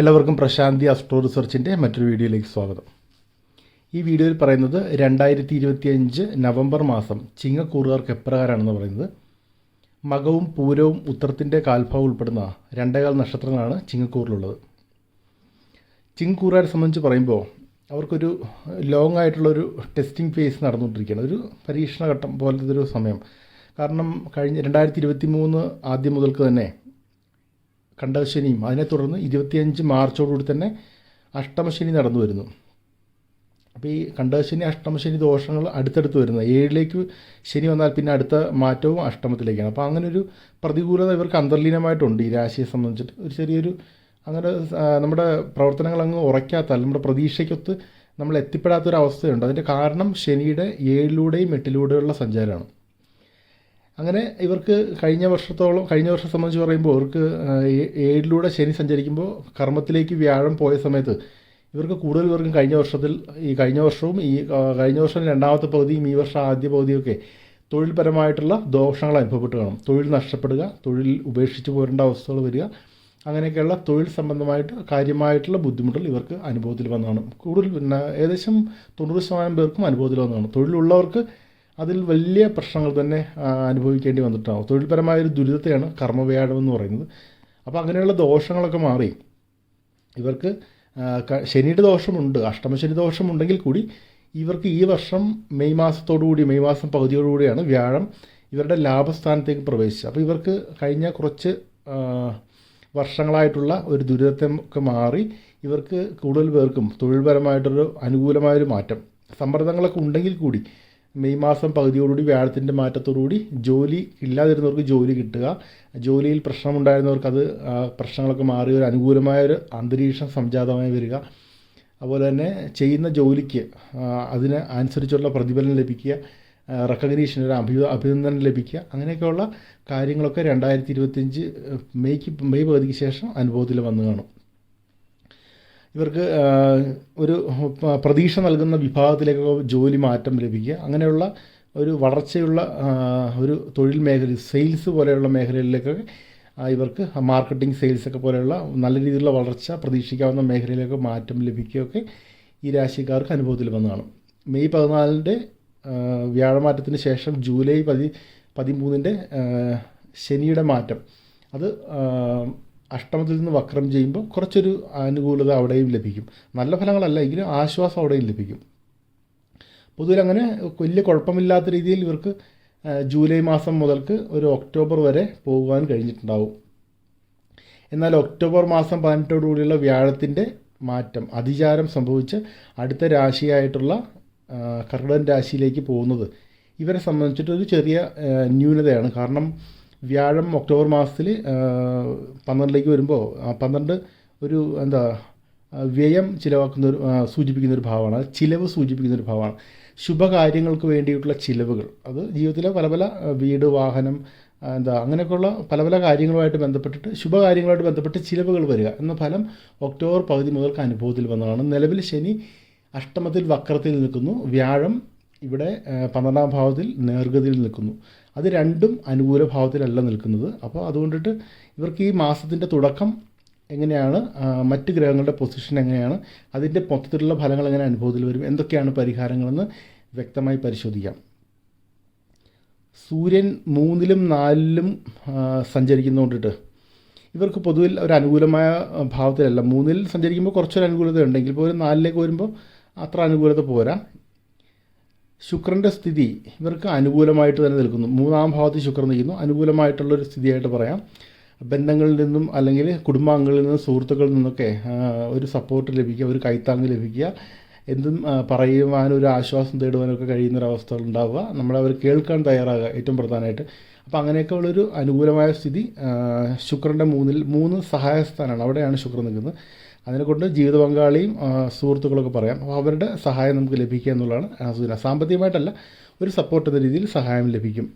എല്ലാവർക്കും പ്രശാന്തി അസ്ട്രോ റിസർച്ചിന്റെ മറ്റൊരു വീഡിയോയിലേക്ക് സ്വാഗതം. ഈ വീഡിയോയിൽ പറയുന്നത് രണ്ടായിരത്തി ഇരുപത്തിയഞ്ച് നവംബർ മാസം ചിങ്ങക്കൂറുകാർക്ക് എപ്രകാരമാണെന്ന് പറയുന്നത്. മകവും പൂരവും ഉത്തരത്തിന്റെ കാൽഭാവം ഉൾപ്പെടുന്ന രണ്ടേകാൽ നക്ഷത്രങ്ങളാണ് ചിങ്ങക്കൂറിലുള്ളത്. ചിങ്ങക്കൂറുകാരെ സംബന്ധിച്ച് പറയുമ്പോൾ അവർക്കൊരു ലോങ് ആയിട്ടുള്ളൊരു ടെസ്റ്റിംഗ് ഫേസ് നടന്നുകൊണ്ടിരിക്കുകയാണ്. ഒരു പരീക്ഷണഘട്ടം പോലത്തെ ഒരു സമയം. കാരണം കഴിഞ്ഞ രണ്ടായിരത്തി ഇരുപത്തി മൂന്ന് ആദ്യം മുതൽക്ക് തന്നെ കണ്ടശനിയും അതിനെ തുടർന്ന് ഇരുപത്തിയഞ്ച് മാർച്ചോടുകൂടി തന്നെ അഷ്ടമശനി നടന്നു വരുന്നു. അപ്പോൾ ഈ കണ്ടശനി അഷ്ടമശനി ദോഷങ്ങൾ അടുത്തടുത്ത് വരുന്നത് ഏഴിലേക്ക് ശനി വന്നാൽ പിന്നെ അടുത്ത മാറ്റവും അഷ്ടമത്തിലേക്കാണ്. അപ്പോൾ അങ്ങനെ ഒരു പ്രതികൂലത ഇവർക്ക് അന്തർലീനമായിട്ടുണ്ട് ഈ രാശിയെ സംബന്ധിച്ചിട്ട്. ഒരു ചെറിയൊരു അങ്ങനെ നമ്മുടെ പ്രവർത്തനങ്ങൾ അങ്ങ് ഉറയ്ക്കാത്ത നമ്മുടെ പ്രതീക്ഷയ്ക്കൊത്ത് നമ്മൾ എത്തിപ്പെടാത്തൊരവസ്ഥയുണ്ട്. അതിന്റെ കാരണം ശനിയുടെ ഏഴിലൂടെയും എട്ടിലൂടെയുള്ള സഞ്ചാരമാണ്. അങ്ങനെ ഇവർക്ക് കഴിഞ്ഞ വർഷത്തോളം കഴിഞ്ഞ വർഷം സംബന്ധിച്ച് പറയുമ്പോൾ ഇവർക്ക് ഏഴിലൂടെ ശനി സഞ്ചരിക്കുമ്പോൾ കർമ്മത്തിലേക്ക് വ്യാഴം പോയ സമയത്ത് ഇവർക്ക് കൂടുതൽ പേർക്കും കഴിഞ്ഞ വർഷത്തിൽ ഈ കഴിഞ്ഞ വർഷവും ഈ കഴിഞ്ഞ വർഷം രണ്ടാമത്തെ പകുതിയും ഈ വർഷം ആദ്യ പകുതിയൊക്കെ തൊഴിൽപരമായിട്ടുള്ള ദോഷങ്ങൾ അനുഭവപ്പെട്ട് കാണും. തൊഴിൽ നഷ്ടപ്പെടുക തൊഴിൽ ഉപേക്ഷിച്ച് പോരേണ്ട അവസ്ഥകൾ വരിക അങ്ങനെയൊക്കെയുള്ള തൊഴിൽ സംബന്ധമായിട്ട് കാര്യമായിട്ടുള്ള ബുദ്ധിമുട്ടുകൾ ഇവർക്ക് അനുഭവത്തിൽ വന്നതാണ് കൂടുതൽ പിന്നെ ഏകദേശം തൊണ്ണൂറ് ശതമാനം പേർക്കും അനുഭവത്തിൽ വന്നതാണ് തൊഴിലുള്ളവർക്ക് അതിൽ വലിയ പ്രശ്നങ്ങൾ തന്നെ അനുഭവിക്കേണ്ടി വന്നിട്ടുണ്ടാവും തൊഴിൽപരമായ ഒരു ദുരിതത്തെയാണ് കർമ്മവ്യാഴം എന്ന് പറയുന്നത്. അപ്പോൾ അങ്ങനെയുള്ള ദോഷങ്ങളൊക്കെ മാറി. ഇവർക്ക് ശനിയുടെ ദോഷമുണ്ട് അഷ്ടമശനി ദോഷമുണ്ടെങ്കിൽ കൂടി ഇവർക്ക് ഈ വർഷം മെയ് മാസത്തോടു കൂടി മെയ് മാസം പകുതിയോടുകൂടിയാണ് വ്യാഴം ഇവരുടെ ലാഭസ്ഥാനത്തേക്ക് പ്രവേശിച്ചത്. അപ്പോൾ ഇവർക്ക് കഴിഞ്ഞ കുറച്ച് വർഷങ്ങളായിട്ടുള്ള ഒരു ദുരിതത്തെ ഒക്കെ മാറി ഇവർക്ക് കൂടുതൽ പേർക്കും തൊഴിൽപരമായിട്ടൊരു അനുകൂലമായൊരു മാറ്റം. സമ്മർദ്ദങ്ങളൊക്കെ ഉണ്ടെങ്കിൽ കൂടി മെയ് മാസം പകുതിയോടുകൂടി വ്യാഴത്തിന്റെ മാറ്റത്തോടുകൂടി ജോലി ഇല്ലാതിരുന്നവർക്ക് ജോലി കിട്ടുക. ജോലിയിൽ പ്രശ്നമുണ്ടായിരുന്നവർക്ക് അത് പ്രശ്നങ്ങളൊക്കെ മാറി ഒരു അനുകൂലമായ ഒരു അന്തരീക്ഷം സംജാതമായി വരിക. അതുപോലെ തന്നെ ചെയ്യുന്ന ജോലിക്ക് അതിന് അനുസരിച്ചുള്ള പ്രതിഫലം ലഭിക്കുക റെക്കഗ്നീഷൻ ഒരു അഭി അഭിനന്ദനം ലഭിക്കുക അങ്ങനെയൊക്കെയുള്ള കാര്യങ്ങളൊക്കെ രണ്ടായിരത്തി ഇരുപത്തിയഞ്ച് മെയ്ക്ക് മെയ് പകുതിക്ക് ശേഷം അനുഭവത്തിൽ വന്നു കാണും. ഇവർക്ക് ഒരു പ്രതീക്ഷ നൽകുന്ന വിഭാഗത്തിലേക്ക് ജോലി മാറ്റം ലഭിക്കുക. അങ്ങനെയുള്ള ഒരു വളർച്ചയുള്ള ഒരു തൊഴിൽ മേഖല സെയിൽസ് പോലെയുള്ള മേഖലകളിലേക്കൊക്കെ ഇവർക്ക് മാർക്കറ്റിംഗ് സെയിൽസ് ഒക്കെ പോലെയുള്ള നല്ല രീതിയിലുള്ള വളർച്ച പ്രതീക്ഷിക്കാവുന്ന മേഖലയിലേക്ക് മാറ്റം ലഭിക്കുകയൊക്കെ ഈ രാശിക്കാർക്ക് അനുഭവത്തിൽ വന്നു കാണും. മെയ് പതിനാലിന്റെ വ്യാഴമാറ്റത്തിന് ശേഷം ജൂലൈ പതി പതിമൂന്നിന്റെ ശനിയുടെ മാറ്റം. അത് അഷ്ടമത്തിൽ നിന്ന് വക്രം ചെയ്യുമ്പോൾ കുറച്ചൊരു അനുകൂലത അവിടെയും ലഭിക്കും. നല്ല ഫലങ്ങളല്ല എങ്കിലും ആശ്വാസം അവിടെയും ലഭിക്കും. പൊതുവിൽ അങ്ങനെ വലിയ കുഴപ്പമില്ലാത്ത രീതിയിൽ ഇവർക്ക് ജൂലൈ മാസം മുതൽക്ക് ഒരു ഒക്ടോബർ വരെ പോകുവാൻ കഴിഞ്ഞിട്ടുണ്ടാവും. എന്നാൽ ഒക്ടോബർ മാസം പതിനെട്ടോടുകൂടിയുള്ള വ്യാഴത്തിന്റെ മാറ്റം അതിചാരം സംഭവിച്ച് അടുത്ത രാശിയായിട്ടുള്ള ആ, കർക്കിടകൻ രാശിയിലേക്ക് പോകുന്നത് ഇവരെ സംബന്ധിച്ചിട്ട് ഒരു ചെറിയ ന്യൂനതയാണ്. കാരണം വ്യാഴം ഒക്ടോബർ മാസത്തിൽ പന്ത്രണ്ടിലേക്ക് വരുമ്പോൾ പന്ത്രണ്ട് ഒരു എന്താ വ്യയം ചിലവാക്കുന്ന ഒരു സൂചിപ്പിക്കുന്ന ഒരു ഭാവമാണ്. ചിലവ് സൂചിപ്പിക്കുന്ന ഒരു ഭാവമാണ്. ശുഭകാര്യങ്ങൾക്ക് വേണ്ടിയിട്ടുള്ള ചിലവുകൾ. അത് ജീവിതത്തിലെ പല പല വീട് വാഹനം എന്താ അങ്ങനെയൊക്കെയുള്ള പല പല കാര്യങ്ങളുമായിട്ട് ബന്ധപ്പെട്ടിട്ട് ശുഭകാര്യങ്ങളുമായിട്ട് ബന്ധപ്പെട്ട് ചിലവുകൾ വരിക എന്ന ഫലം ഒക്ടോബർ പകുതി മുതൽക്ക് അനുഭവത്തിൽ വന്നതാണ്. നിലവിൽ ശനി അഷ്ടമത്തിൽ വക്രത്തിൽ നിൽക്കുന്നു. വ്യാഴം ഇവിടെ പന്ത്രണ്ടാം ഭാവത്തിൽ നേർഗതിയിൽ നിൽക്കുന്നു. അത് രണ്ടും അനുകൂല ഭാവത്തിലല്ല നിൽക്കുന്നത്. അപ്പോൾ അതുകൊണ്ടിട്ട് ഇവർക്ക് ഈ മാസത്തിന്റെ തുടക്കം എങ്ങനെയാണ് മറ്റ് ഗ്രഹങ്ങളുടെ പൊസിഷൻ എങ്ങനെയാണ് അതിന്റെ മൊത്തത്തിലുള്ള ഫലങ്ങൾ എങ്ങനെ അനുഭവത്തിൽ വരും എന്തൊക്കെയാണ് പരിഹാരങ്ങളെന്ന് വ്യക്തമായി പരിശോധിക്കാം. സൂര്യൻ മൂന്നിലും നാലിലും സഞ്ചരിക്കുന്നതുകൊണ്ടിട്ട് ഇവർക്ക് പൊതുവിൽ ഒരു അനുകൂലമായ ഭാവത്തിലല്ല. മൂന്നിൽ സഞ്ചരിക്കുമ്പോൾ കുറച്ചൊരു അനുകൂലത ഉണ്ടെങ്കിൽ പോലും നാലിലേക്ക് വരുമ്പോൾ അത്ര അനുകൂലത പോരാ. ശുക്രന്റെ സ്ഥിതി ഇവർക്ക് അനുകൂലമായിട്ട് തന്നെ നിൽക്കുന്നു. മൂന്നാം ഭാവത്തിൽ ശുക്രൻ നിൽക്കുന്നു. അനുകൂലമായിട്ടുള്ളൊരു സ്ഥിതിയായിട്ട് പറയാം. ബന്ധങ്ങളിൽ നിന്നും അല്ലെങ്കിൽ കുടുംബാംഗങ്ങളിൽ നിന്നും സുഹൃത്തുക്കളിൽ നിന്നൊക്കെ ഒരു സപ്പോർട്ട് ലഭിക്കുക ഒരു കൈത്താങ്ങ് ലഭിക്കുക എന്തും പറയുവാനും ഒരു ആശ്വാസം തേടുവാനൊക്കെ കഴിയുന്ന ഒരു അവസ്ഥകൾ ഉണ്ടാവുക നമ്മളെ അവർ കേൾക്കാൻ തയ്യാറാകുക ഏറ്റവും പ്രധാനമായിട്ട്. അപ്പോൾ അങ്ങനെയൊക്കെ ഉള്ളൊരു അനുകൂലമായ സ്ഥിതി ശുക്രന്റെ മൂന്നിൽ മൂന്ന് സഹായസ്ഥാനാണ്. അവിടെയാണ് ശുക്രൻ നിൽക്കുന്നത്. അതിനെക്കൊണ്ട് ജീവിത പങ്കാളിയും സുഹൃത്തുക്കളൊക്കെ പറയാം അപ്പോൾ അവരുടെ സഹായം നമുക്ക് ലഭിക്കുക എന്നുള്ളതാണ് സൂചന സാമ്പത്തികമായിട്ടല്ല ഒരു സപ്പോർട്ട് എന്ന രീതിയിൽ സഹായം ലഭിക്കും.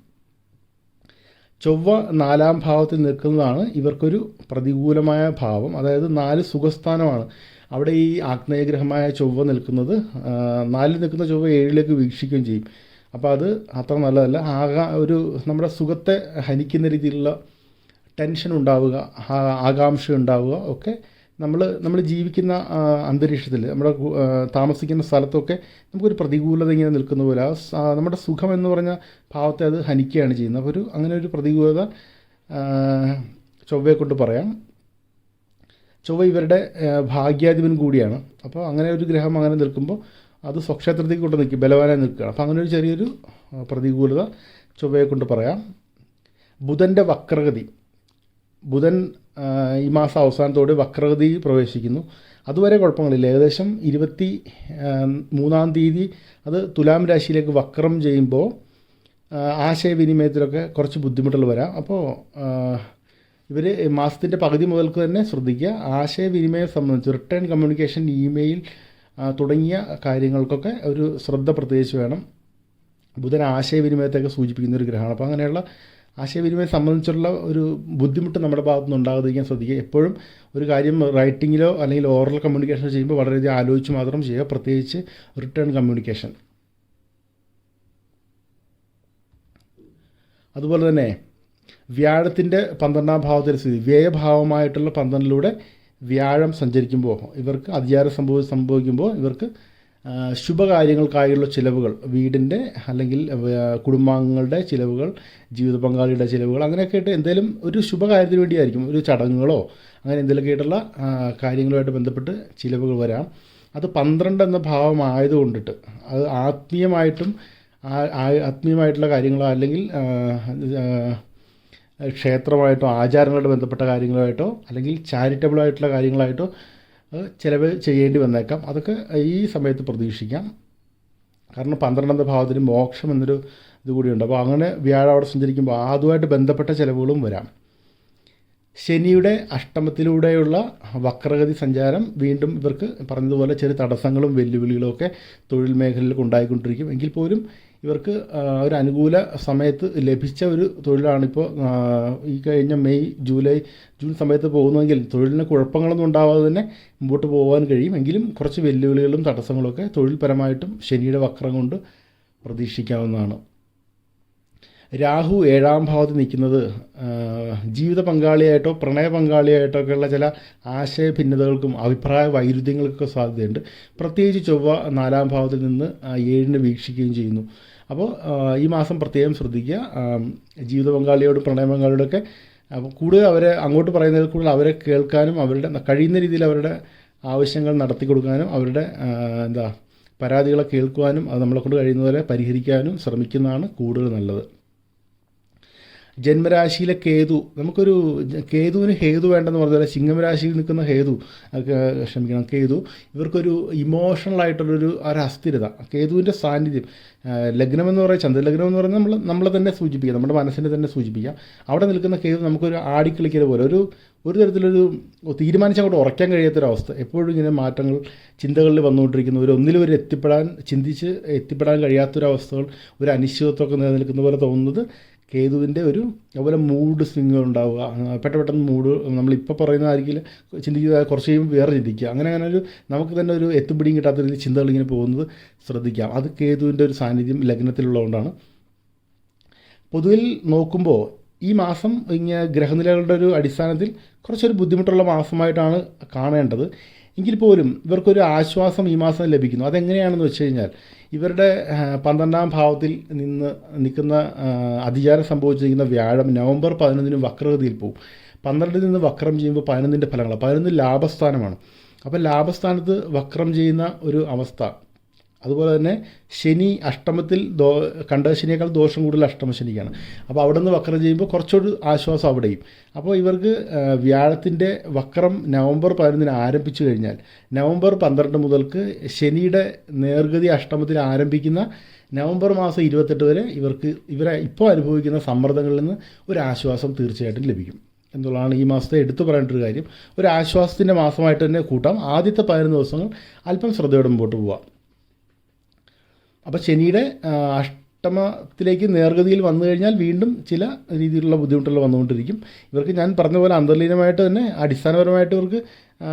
ചൊവ്വ നാലാം ഭാവത്തിൽ നിൽക്കുന്നതാണ് ഇവർക്കൊരു പ്രതികൂലമായ ഭാവം. അതായത് നാല് സുഖസ്ഥാനമാണ്. അവിടെ ഈ ആഗ്നേയഗ്രഹമായ ചൊവ്വ നിൽക്കുന്നത് നാലിൽ നിൽക്കുന്ന ചൊവ്വ ഏഴിലേക്ക് വീക്ഷിക്കുകയും ചെയ്യും. അപ്പോൾ അത് അത്ര നല്ലതല്ല. ആകാ ഒരു നമ്മുടെ സുഖത്തെ ഹനിക്കുന്ന രീതിയിലുള്ള ടെൻഷൻ ഉണ്ടാവുക ആകാംക്ഷ ഉണ്ടാവുക ഒക്കെ നമ്മൾ നമ്മൾ ജീവിക്കുന്ന അന്തരീക്ഷത്തിൽ നമ്മുടെ താമസിക്കുന്ന സ്ഥലത്തൊക്കെ നമുക്കൊരു പ്രതികൂലത ഇങ്ങനെ നിൽക്കുന്ന പോലെ ആ നമ്മുടെ സുഖം എന്ന് പറഞ്ഞ ഭാവത്തെ അത് ഹനിക്കുകയാണ് ചെയ്യുന്നത്. അപ്പോൾ ഒരു അങ്ങനെ ഒരു പ്രതികൂലത ചൊവ്വയെ കൊണ്ട് പറയാം. ചൊവ്വ ഇവരുടെ ഭാഗ്യാധിപൻ കൂടിയാണ്. അപ്പോൾ അങ്ങനെ ഒരു ഗ്രഹം അങ്ങനെ നിൽക്കുമ്പോൾ അത് സ്വക്ഷേത്രത്തിൽ കൊണ്ട് നിൽക്കും ബലവാനായി നിൽക്കുകയാണ്. അപ്പോൾ അങ്ങനെ ഒരു ചെറിയൊരു പ്രതികൂലത ചൊവ്വയെ കൊണ്ട് പറയാം. ബുധന്റെ വക്രഗതി ബുധൻ ഈ മാസം അവസാനത്തോടെ വക്രഗതി പ്രവേശിക്കുന്നു. അതുവരെ കുഴപ്പങ്ങളില്ല. ഏകദേശം ഇരുപത്തി മൂന്നാം തീയതി അത് തുലാം രാശിയിലേക്ക് വക്രം ചെയ്യുമ്പോൾ ആശയവിനിമയത്തിലൊക്കെ കുറച്ച് ബുദ്ധിമുട്ടുകൾ വരാം. അപ്പോൾ ഇവർ മാസത്തിന്റെ പകുതി മുതൽക്ക് തന്നെ ശ്രദ്ധിക്കുക. ആശയവിനിമയം സംബന്ധിച്ച് റിട്ടേൺ കമ്മ്യൂണിക്കേഷൻ ഇമെയിൽ തുടങ്ങിയ കാര്യങ്ങൾക്കൊക്കെ ഒരു ശ്രദ്ധ പ്രത്യേകിച്ച് വേണം. ബുധൻ ആശയവിനിമയത്തെയൊക്കെ സൂചിപ്പിക്കുന്ന ഒരു ഗ്രഹമാണ്. അപ്പോൾ അങ്ങനെയുള്ള ആശയവിനിമയം സംബന്ധിച്ചുള്ള ഒരു ബുദ്ധിമുട്ട് നമ്മുടെ ഭാഗത്തുനിന്ന് ഉണ്ടാകാതിരിക്കാൻ ശ്രദ്ധിക്കുക. എപ്പോഴും ഒരു കാര്യം റൈറ്റിങ്ങിലോ അല്ലെങ്കിൽ ഓറൽ കമ്മ്യൂണിക്കേഷനോ ചെയ്യുമ്പോൾ വളരെയധികം ആലോചിച്ച് മാത്രം ചെയ്യുക. പ്രത്യേകിച്ച് റിട്ടേൺ കമ്മ്യൂണിക്കേഷൻ അതുപോലെ തന്നെ വ്യാഴത്തിന്റെ പന്ത്രണ്ടാം ഭാവത്തിലെ സ്ഥിതി. വ്യയഭാവമായിട്ടുള്ള പന്ത്രണ്ടിലൂടെ വ്യാഴം സഞ്ചരിക്കുമ്പോൾ ഇവർക്ക് അധികാരം സംഭവ സംഭവിക്കുമ്പോൾ ഇവർക്ക് ശുഭകാര്യങ്ങൾക്കായുള്ള ചിലവുകൾ വീടിന്റെ അല്ലെങ്കിൽ കുടുംബാംഗങ്ങളുടെ ചിലവുകൾ ജീവിത പങ്കാളിയുടെ ചിലവുകൾ അങ്ങനെയൊക്കെ ആയിട്ട് എന്തെങ്കിലും ഒരു ശുഭകാര്യത്തിന് വേണ്ടിയായിരിക്കും ഒരു ചടങ്ങുകളോ അങ്ങനെ എന്തെങ്കിലുമൊക്കെ ആയിട്ടുള്ള കാര്യങ്ങളുമായിട്ട് ബന്ധപ്പെട്ട് ചിലവുകൾ വരാം. അത് പന്ത്രണ്ട് എന്ന ഭാവമായത് കൊണ്ടിട്ട് അത് ആത്മീയമായിട്ടും ആത്മീയമായിട്ടുള്ള കാര്യങ്ങളോ അല്ലെങ്കിൽ ക്ഷേത്രമായിട്ടോ ആചാരങ്ങളോട് ബന്ധപ്പെട്ട കാര്യങ്ങളായിട്ടോ അല്ലെങ്കിൽ ചാരിറ്റബിളായിട്ടുള്ള കാര്യങ്ങളായിട്ടോ അത് ചിലവ് ചെയ്യേണ്ടി വന്നേക്കാം. അതൊക്കെ ഈ സമയത്ത് പ്രതീക്ഷിക്കാം. കാരണം പന്ത്രണ്ടാമത്തെ ഭാവത്തിന് മോക്ഷം എന്നൊരു ഇത് കൂടിയുണ്ട്. അപ്പോൾ അങ്ങനെ വ്യാഴം അവിടെ സഞ്ചരിക്കുമ്പോൾ അതുമായിട്ട് ബന്ധപ്പെട്ട ചിലവുകളും വരാം. ശനിയുടെ അഷ്ടമത്തിലൂടെയുള്ള വക്രഗതി സഞ്ചാരം വീണ്ടും ഇവർക്ക് പറഞ്ഞതുപോലെ ചെറിയ തടസ്സങ്ങളും വെല്ലുവിളികളും ഒക്കെ തൊഴിൽ മേഖലയിൽ ഉണ്ടായിക്കൊണ്ടിരിക്കും. എങ്കിൽ പോലും ഇവർക്ക് ഒരു അനുകൂല സമയത്ത് ലഭിച്ച ഒരു തൊഴിലാണിപ്പോൾ ഈ കഴിഞ്ഞ മെയ് ജൂലൈ ജൂൺ സമയത്ത് പോകുന്നതെങ്കിൽ തൊഴിലിന് കുഴപ്പങ്ങളൊന്നും ഉണ്ടാവാതെ തന്നെ മുമ്പോട്ട് പോകാൻ കഴിയും. എങ്കിലും കുറച്ച് വെല്ലുവിളികളും തടസ്സങ്ങളൊക്കെ തൊഴിൽപരമായിട്ടും ശനിയുടെ വക്രം കൊണ്ട് പ്രതീക്ഷിക്കാവുന്നതാണ്. രാഹു ഏഴാം ഭാവത്ത് നിൽക്കുന്നത് ജീവിത പങ്കാളിയായിട്ടോ പ്രണയ പങ്കാളിയായിട്ടോ ഒക്കെയുള്ള ചില ആശയ ഭിന്നതകൾക്കും അഭിപ്രായ വൈരുദ്ധ്യങ്ങൾക്കൊക്കെ സാധ്യതയുണ്ട്. പ്രത്യേകിച്ച് ചൊവ്വ നാലാം ഭാവത്തിൽ നിന്ന് ഏഴിനെ വീക്ഷിക്കുകയും ചെയ്യുന്നു. അപ്പോൾ ഈ മാസം പ്രത്യേകം ശ്രദ്ധിക്കുക. ജീവിത പങ്കാളിയോടും പ്രണയ പങ്കാളിയോടൊക്കെ അപ്പോൾ കൂടുതൽ അവരെ അങ്ങോട്ട് പറയുന്നതിൽ കൂടുതൽ അവരെ കേൾക്കാനും അവരുടെ കഴിയുന്ന രീതിയിൽ അവരുടെ ആവശ്യങ്ങൾ നടത്തി കൊടുക്കാനും അവരുടെ എന്താ പരാതികളെ കേൾക്കുവാനും അത് നമ്മളെ കൊണ്ട് കഴിയുന്നതുപോലെ പരിഹരിക്കാനും ശ്രമിക്കുന്നതാണ് കൂടുതൽ നല്ലത്. ജന്മരാശിയിലെ കേതു നമുക്കൊരു കേതുവിന് ഹേതു വേണ്ടെന്ന് പറഞ്ഞാൽ ചിങ്ങം നിൽക്കുന്ന ഹേതു ക്ഷമിക്കണം കേതു ഇവർക്കൊരു ഇമോഷണൽ ആയിട്ടുള്ളൊരു ഒരു അസ്ഥിരത കേതുവിന്റെ സാന്നിധ്യം. ലഗ്നമെന്ന് പറയുന്നത് ചന്ദ്രലഗ്നം എന്ന് പറയുന്നത് നമ്മൾ നമ്മളെ തന്നെ സൂചിപ്പിക്കുക നമ്മുടെ മനസ്സിനെ തന്നെ സൂചിപ്പിക്കാം. അവിടെ നിൽക്കുന്ന കേതു നമുക്കൊരു ആടിക്കളിക്കുന്ന പോലെ ഒരു ഒരു തരത്തിലൊരു തീരുമാനിച്ച് അങ്ങോട്ട് ഉറയ്ക്കാൻ കഴിയാത്തൊരവസ്ഥ. എപ്പോഴും ഇങ്ങനെ മാറ്റങ്ങൾ ചിന്തകളിൽ വന്നുകൊണ്ടിരിക്കുന്ന. ഒരു ഒന്നിലും ഒരു എത്തിപ്പെടാൻ ചിന്തിച്ച് എത്തിപ്പെടാൻ കഴിയാത്തൊരവസ്ഥകൾ ഒരു അനിശ്ചിതത്വമൊക്കെ നിലനിൽക്കുന്ന പോലെ തോന്നുന്നത് കേതുവിന്റെ ഒരു അതുപോലെ മൂഡ് സ്വിങ്ങുകൾ ഉണ്ടാവുക. പെട്ടെന്ന് പെട്ടെന്ന് മൂഡ് നമ്മളിപ്പോൾ പറയുന്നതായിരിക്കില്ല ചിന്തിക്കുക കുറച്ച് കഴിയുമ്പോൾ വേറെ ചിന്തിക്കുക. അങ്ങനെ അങ്ങനെ ഒരു നമുക്ക് തന്നെ ഒരു എത്തുപിടിയും കിട്ടാത്ത രീതിയിൽ ചിന്തകൾ ഇങ്ങനെ പോകുന്നത് ശ്രദ്ധിക്കാം. അത് കേതുവിന്റെ ഒരു സാന്നിധ്യം ലഗ്നത്തിലുള്ളതുകൊണ്ടാണ്. പൊതുവിൽ നോക്കുമ്പോൾ ഈ മാസം ഇങ്ങനെ ഗ്രഹനിലകളുടെ ഒരു അടിസ്ഥാനത്തിൽ കുറച്ചൊരു ബുദ്ധിമുട്ടുള്ള മാസമായിട്ടാണ് കാണേണ്ടത്. എങ്കിൽ പോലും ഇവർക്കൊരു ആശ്വാസം ഈ മാസം ലഭിക്കുന്നു. അതെങ്ങനെയാണെന്ന് വെച്ച് കഴിഞ്ഞാൽ ഇവരുടെ പന്ത്രണ്ടാം ഭാവത്തിൽ നിന്ന് നിൽക്കുന്ന അധികാരം സംഭവിച്ചിരിക്കുന്ന വ്യാഴം നവംബർ പതിനൊന്നിന് വക്രഗതിയിൽ പോകും പന്ത്രണ്ടിൽ നിന്ന് വക്രം ചെയ്യുമ്പോൾ പതിനൊന്നിന്റെ ഫലങ്ങളാണ്. പതിനൊന്ന് ലാഭസ്ഥാനമാണ്. അപ്പോൾ ലാഭസ്ഥാനത്ത് വക്രം ചെയ്യുന്ന ഒരു അവസ്ഥ അതുപോലെ തന്നെ ശനി അഷ്ടമത്തിൽ ദോ കണ്ട ശനിയേക്കാൾ ദോഷം കൂടുതൽ അഷ്ടമ ശനിക്കാണ്. അപ്പോൾ അവിടെ നിന്ന് വക്രം ചെയ്യുമ്പോൾ കുറച്ചൊരു ആശ്വാസം അവിടെയും. അപ്പോൾ ഇവർക്ക് വ്യാഴത്തിന്റെ വക്രം നവംബർ പതിനൊന്നിന് ആരംഭിച്ചു കഴിഞ്ഞാൽ നവംബർ പന്ത്രണ്ട് മുതൽക്ക് ശനിയുടെ നേർഗതി അഷ്ടമത്തിൽ ആരംഭിക്കുന്ന നവംബർ മാസം ഇരുപത്തെട്ട് വരെ ഇവർക്ക് ഇവരെ ഇപ്പോൾ അനുഭവിക്കുന്ന സമ്മർദ്ദങ്ങളിൽ നിന്ന് ഒരു ആശ്വാസം തീർച്ചയായിട്ടും ലഭിക്കും. എന്നുള്ളതാണ് ഈ മാസത്തെ എടുത്തു പറയേണ്ട ഒരു കാര്യം. ഒരു ആശ്വാസത്തിന്റെ മാസമായിട്ട് തന്നെ കൂട്ടാം. ആദ്യത്തെ പതിനൊന്ന് ദിവസങ്ങൾ അല്പം ശ്രദ്ധയോടെ മുമ്പോട്ട് പോവാം. അപ്പോൾ ശനിയുടെ അഷ്ടമത്തിലേക്ക് നേർഗതിയിൽ വന്നു കഴിഞ്ഞാൽ വീണ്ടും ചില രീതിയിലുള്ള ബുദ്ധിമുട്ടുകൾ വന്നുകൊണ്ടിരിക്കും. ഇവർക്ക് ഞാൻ പറഞ്ഞ പോലെ അന്തർലീനമായിട്ട് തന്നെ അടിസ്ഥാനപരമായിട്ട് ഇവർക്ക് ആ,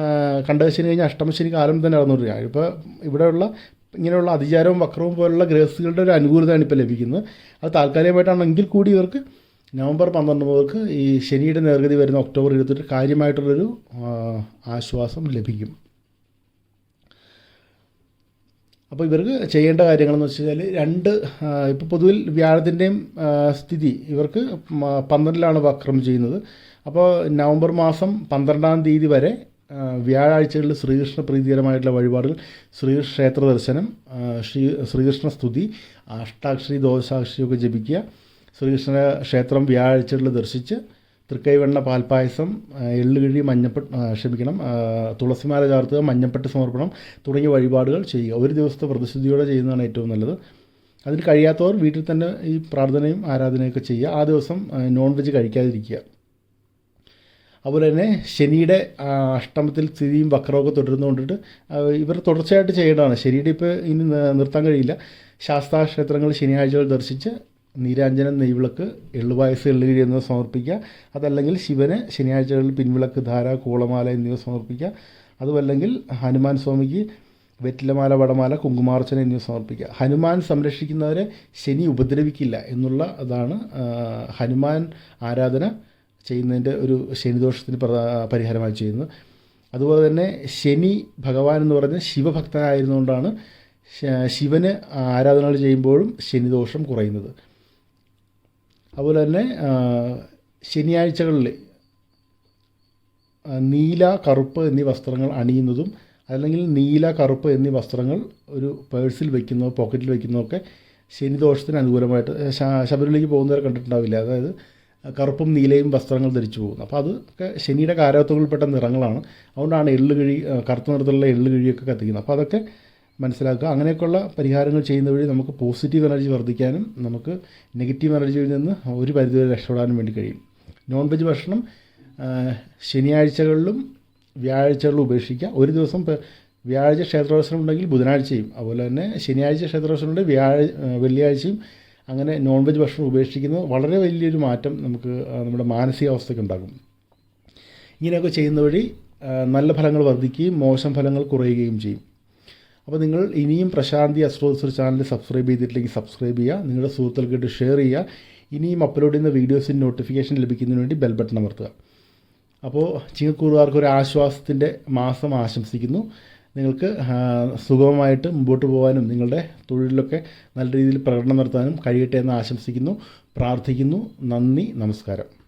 കഴിഞ്ഞാൽ കഴിഞ്ഞ് അഷ്ടമശനി കാലം തന്നെ നടന്നുകൊണ്ടിരിക്കുക ഇപ്പോൾ ഇവിടെയുള്ള ഇങ്ങനെയുള്ള അതിചാരവും വക്രവും പോലുള്ള ഗ്രഹസ്ഥികളുടെ ഒരു അനുകൂലതയാണ് ഇപ്പോൾ ലഭിക്കുന്നത്. അത് താൽക്കാലികമായിട്ടാണെങ്കിൽ കൂടി ഇവർക്ക് നവംബർ പന്ത്രണ്ട് മുതൽക്ക് ഈ ശനിയുടെ നേർഗതി വരുന്ന ഒക്ടോബർ ഇരുപത്തെട്ട് കാര്യമായിട്ടുള്ളൊരു ആശ്വാസം ലഭിക്കും. അപ്പോൾ ഇവർക്ക് ചെയ്യേണ്ട കാര്യങ്ങളെന്ന് വെച്ച് കഴിഞ്ഞാൽ രണ്ട് ഇപ്പോൾ പൊതുവിൽ വ്യാഴത്തിന്റെയും സ്ഥിതി ഇവർക്ക് പന്ത്രണ്ടിലാണ് വക്രം ചെയ്യുന്നത്. അപ്പോൾ നവംബർ മാസം പന്ത്രണ്ടാം തീയതി വരെ വ്യാഴാഴ്ചകളിൽ ശ്രീകൃഷ്ണ പ്രീതികരമായിട്ടുള്ള വഴിപാടുകൾ ശ്രീകൃഷ്ണ ക്ഷേത്ര ദർശനം ശ്രീ ശ്രീകൃഷ്ണ സ്തുതി അഷ്ടാക്ഷരി ദോശാക്ഷരിയൊക്കെ ജപിക്കുക ശ്രീകൃഷ്ണ ക്ഷേത്രം വ്യാഴാഴ്ചകളിൽ ദർശിച്ച് തൃക്കൈവെണ്ണ പാൽപ്പായസം എള്ളുകിഴി മഞ്ഞപ്പെട്ട് ക്ഷമിക്കണം തുളസിമാല ചാർത്തുക മഞ്ഞപ്പെട്ട് സമർപ്പണം തുടങ്ങിയ വഴിപാടുകൾ ചെയ്യുക. ഒരു ദിവസത്തെ പ്രതിശുദ്ധിയോടെ ചെയ്യുന്നതാണ് ഏറ്റവും നല്ലത്. അതിന് കഴിയാത്തവർ വീട്ടിൽ തന്നെ ഈ പ്രാർത്ഥനയും ആരാധനയൊക്കെ ചെയ്യുക. ആ ദിവസം നോൺ വെജ് കഴിക്കാതിരിക്കുക. അതുപോലെ തന്നെ ശനിയുടെ അഷ്ടമത്തിൽ സ്ഥിതിയും വക്രമൊക്കെ തുടരുന്നുകൊണ്ടിട്ട് ഇവർ തുടർച്ചയായിട്ട് ചെയ്യേണ്ടതാണ്. ശനിയുടെ ഇപ്പോൾ ഇനി നിർത്താൻ കഴിയില്ല. ശാസ്താ ക്ഷേത്രങ്ങൾ ശനിയാഴ്ചകൾ ദർശിച്ച് നീരാഞ്ജനം നെയ്വിളക്ക് എള്ളുപായസം എള്ളുകിഴി എന്നിവ സമർപ്പിക്കുക. അതല്ലെങ്കിൽ ശിവന് ശനിയാഴ്ചകളിൽ പിൻവിളക്ക് ധാര കൂളമാല എന്നിവ സമർപ്പിക്കുക. അതുമല്ലെങ്കിൽ ഹനുമാൻ സ്വാമിക്ക് വെറ്റിലമാല വടമാല കുങ്കുമാർച്ചന എന്നിവ സമർപ്പിക്കുക. ഹനുമാൻ സംരക്ഷിക്കുന്നവരെ ശനി ഉപദ്രവിക്കില്ല എന്നുള്ള അതാണ് ഹനുമാൻ ആരാധന ചെയ്യുന്നതിന്റെ ഒരു ശനിദോഷത്തിന് പരിഹാരമായി ചെയ്യുന്നത്. അതുപോലെ തന്നെ ശനി ഭഗവാൻ എന്ന് പറഞ്ഞ ശിവഭക്തനായിരുന്നുകൊണ്ടാണ് ശിവന് ആരാധനകൾ ചെയ്യുമ്പോഴും ശനിദോഷം കുറയുന്നത്. അതുപോലെ തന്നെ ശനിയാഴ്ചകളിൽ നീല കറുപ്പ് എന്നീ വസ്ത്രങ്ങൾ അണിയുന്നതും അല്ലെങ്കിൽ നീല കറുപ്പ് എന്നീ വസ്ത്രങ്ങൾ ഒരു പേഴ്സിൽ വയ്ക്കുന്നതോ പോക്കറ്റിൽ വയ്ക്കുന്നതോ ഒക്കെ ശനിദോഷത്തിന് അനുകൂലമായിട്ട് ശബരിമലയ്ക്ക് പോകുന്നവരെ കണ്ടിട്ടുണ്ടാവില്ല. അതായത് കറുപ്പും നീലയും വസ്ത്രങ്ങൾ ധരിച്ചു പോകുന്നു. അപ്പോൾ അത് ഒക്കെ ശനിയുടെ കാരകത്വങ്ങളിൽപ്പെട്ട നിറങ്ങളാണ്. അതുകൊണ്ടാണ് എള്ളുകിഴി കറുത്ത നിറത്തിലുള്ള എള്ളുകിഴിയൊക്കെ കത്തിക്കുന്നത്. അപ്പോൾ അതൊക്കെ മനസ്സിലാക്കുക. അങ്ങനെയൊക്കെയുള്ള പരിഹാരങ്ങൾ ചെയ്യുന്ന വഴി നമുക്ക് പോസിറ്റീവ് എനർജി വർദ്ധിക്കാനും നമുക്ക് നെഗറ്റീവ് എനർജിയിൽ നിന്ന് ഒരു പരിധിവരെ രക്ഷപ്പെടാനും വേണ്ടി കഴിയും. നോൺ വെജ് ഭക്ഷണം ശനിയാഴ്ചകളിലും വ്യാഴാഴ്ചകളിലും ഉപേക്ഷിക്കുക. ഒരു ദിവസം വ്യാഴാഴ്ച ക്ഷേത്രോത്സവം ഉണ്ടെങ്കിൽ ബുധനാഴ്ചയും അതുപോലെ തന്നെ ശനിയാഴ്ച ക്ഷേത്രോത്സവം ഉണ്ട് വ്യാഴ വെള്ളിയാഴ്ചയും അങ്ങനെ നോൺ വെജ് ഭക്ഷണം ഉപേക്ഷിക്കുന്നത് വളരെ വലിയൊരു മാറ്റം നമുക്ക് നമ്മുടെ മാനസികാവസ്ഥയ്ക്ക് ഉണ്ടാകും ഇങ്ങനെയൊക്കെ ചെയ്യുന്ന വഴി നല്ല ഫലങ്ങൾ വർദ്ധിക്കുകയും മോശം ഫലങ്ങൾ കുറയുകയും ചെയ്യും. അപ്പോൾ നിങ്ങൾ ഇനിയും പ്രശാന്തി അസ്ട്രോസർ ചാനൽ സബ്സ്ക്രൈബ് ചെയ്തിട്ടില്ലെങ്കിൽ സബ്സ്ക്രൈബ് ചെയ്യുക നിങ്ങളുടെ സുഹൃത്തുക്കൾക്കിട്ട് ഷെയർ ചെയ്യുക ഇനിയും അപ്ലോഡ് ചെയ്യുന്ന വീഡിയോസിന് നോട്ടിഫിക്കേഷൻ ലഭിക്കുന്നതിന് വേണ്ടി ബെൽ ബട്ടൺ അമർത്തുക. അപ്പോൾ ചിങ്ങക്കൂറുകാർക്ക് ഒരു ആശ്വാസത്തിന്റെ മാസം ആശംസിക്കുന്നു. നിങ്ങൾക്ക് സുഗമമായിട്ട് മുമ്പോട്ട് പോകാനും നിങ്ങളുടെ തൊഴിലിലൊക്കെ നല്ല രീതിയിൽ പ്രകടനം നടത്താനും കഴിയട്ടെ എന്ന് ആശംസിക്കുന്നു. പ്രാർത്ഥിക്കുന്നു. നന്ദി. നമസ്കാരം.